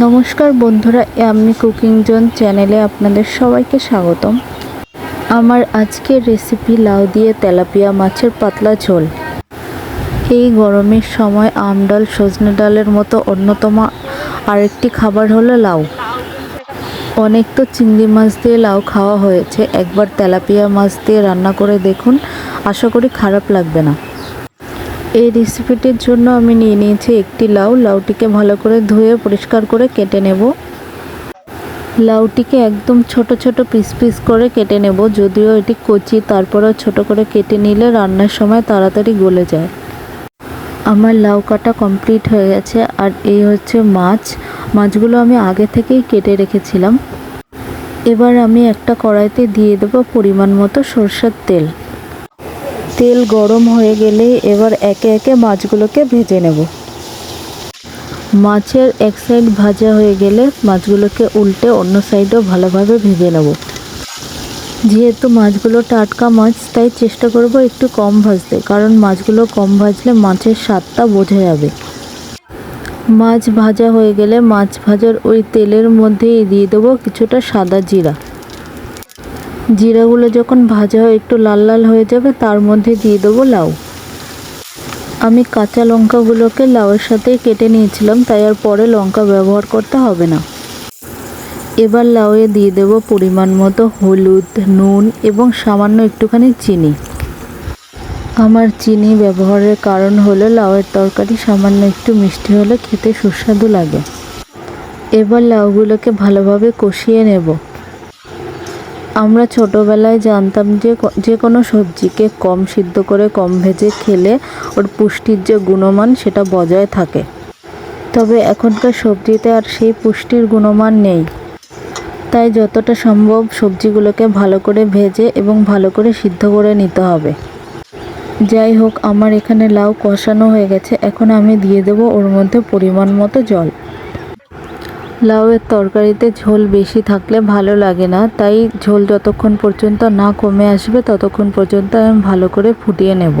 নমস্কার বন্ধুরা আমি কুকিং জোন চ্যানেলে আপনাদের সবাইকে স্বাগতম। আমার আজকের রেসিপি লাউ দিয়ে তেলাপিয়া মাছের পাতলা ঝোল। এই গরমের সময় আম ডাল, সজনে ডালের মতো অন্যতম আরেকটি খাবার হলো লাউ। অনেক তো চিংড়ি মাছ দিয়ে লাউ খাওয়া হয়েছে, একবার তেলাপিয়া মাছ দিয়ে রান্না করে দেখুন, আশা করি খারাপ লাগবে না। এই রেসিপিটির জন্য আমি নিয়ে নিয়েছি একটি লাউ। লাউটিকে ভালো করে ধুয়ে পরিষ্কার করে কেটে নেব। লাউটিকে একদম ছোট ছোট পিস পিস করে কেটে নেব। যদিও এটি কচি, তারপরেও ছোট করে কেটে নিলে রান্নার সময় তাড়াতাড়ি গলে যায়। আমার লাউ কাটা কমপ্লিট হয়ে গেছে। আর এই হচ্ছে মাছ। মাছগুলো আমি আগে থেকেই কেটে রেখেছিলাম। এবার আমি একটা কড়াইতে দিয়ে দেবো পরিমাণ মতো সরষের তেল। তেল গরম হয়ে গেলে এবার একে একে মাছগুলোকে ভেজে নেব। মাছের এক সাইড ভাজা হয়ে গেলে মাছগুলোকে উল্টে অন্য সাইডও ভালোভাবে ভেজে নেব। যেহেতু মাছগুলো টাটকা মাছ, তাই চেষ্টা করব একটু কম ভাজতে, কারণ মাছগুলো কম ভাজলে মাছের স্বাদটা বোঝা যাবে। মাছ ভাজা হয়ে গেলে মাছ ভাজার ওই তেলের মধ্যেই দিয়ে দেবো কিছুটা সাদা জিরা। জিরাগুলো যখন ভাজা হয়ে একটু লাল লাল হয়ে যাবে, তার মধ্যে দিয়ে দেবো লাউ। আমি কাঁচা লঙ্কাগুলোকে লাউয়ের সাথেই কেটে নিয়েছিলাম, তাই আর পরে লঙ্কা ব্যবহার করতে হবে না। এবার লাউয়ে দিয়ে দেব পরিমাণ মতো হলুদ, নুন এবং সামান্য একটুখানি চিনি। আমার চিনি ব্যবহারের কারণ হলো লাউয়ের তরকারি সামান্য একটু মিষ্টি হলে খেতে সুস্বাদু লাগে। এবার লাউগুলোকে ভালোভাবে কষিয়ে নেব। আমরা ছোটোবেলায় জানতাম যে যে কোনো সবজিকে কম সিদ্ধ করে কম ভেজে খেলে ওর পুষ্টির যে গুণমান সেটা বজায় থাকে। তবে এখনকার সবজিতে আর সেই পুষ্টির গুণমান নেই। তাই যতটা সম্ভব সবজিগুলোকে ভালো করে ভেজে এবং ভালো করে সিদ্ধ করে নিতে হবে। যাই হোক, আমার এখানে লাউ কষানো হয়ে গেছে। এখন আমি দিয়ে দেবো ওর মধ্যে পরিমাণ মতো জল। লাউয়ের তরকারিতে ঝোল বেশি থাকলে ভালো লাগে না। তাই ঝোল যতক্ষণ পর্যন্ত না কমে আসবে, ততক্ষণ পর্যন্ত আমি ভালো করে ফুটিয়ে নেব।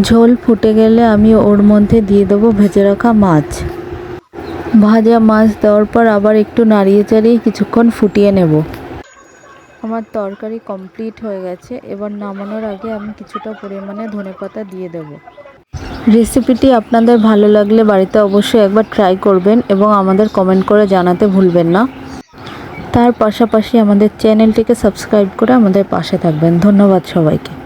ঝোল ফুটে গেলে আমি ওর মধ্যে দিয়ে দেবো ভেজে রাখা মাছ। ভাজা মাছ দেওয়ার পর আবার একটু নাড়িয়ে চাড়িয়ে কিছুক্ষণ ফুটিয়ে নেব। আমার তরকারি কমপ্লিট হয়ে গেছে। এবার নামানোর আগে আমি কিছুটা পরিমাণে ধনেপাতা দিয়ে দেবো। রেসিপিটি আপনাদের ভালো লাগলে বাড়িতে অবশ্যই একবার ট্রাই করবেন এবং আমাদের কমেন্ট করে জানাতে ভুলবেন না। তার পাশাপাশি আমাদের চ্যানেলটিকে সাবস্ক্রাইব করে আমাদের পাশে থাকবেন। ধন্যবাদ সবাইকে।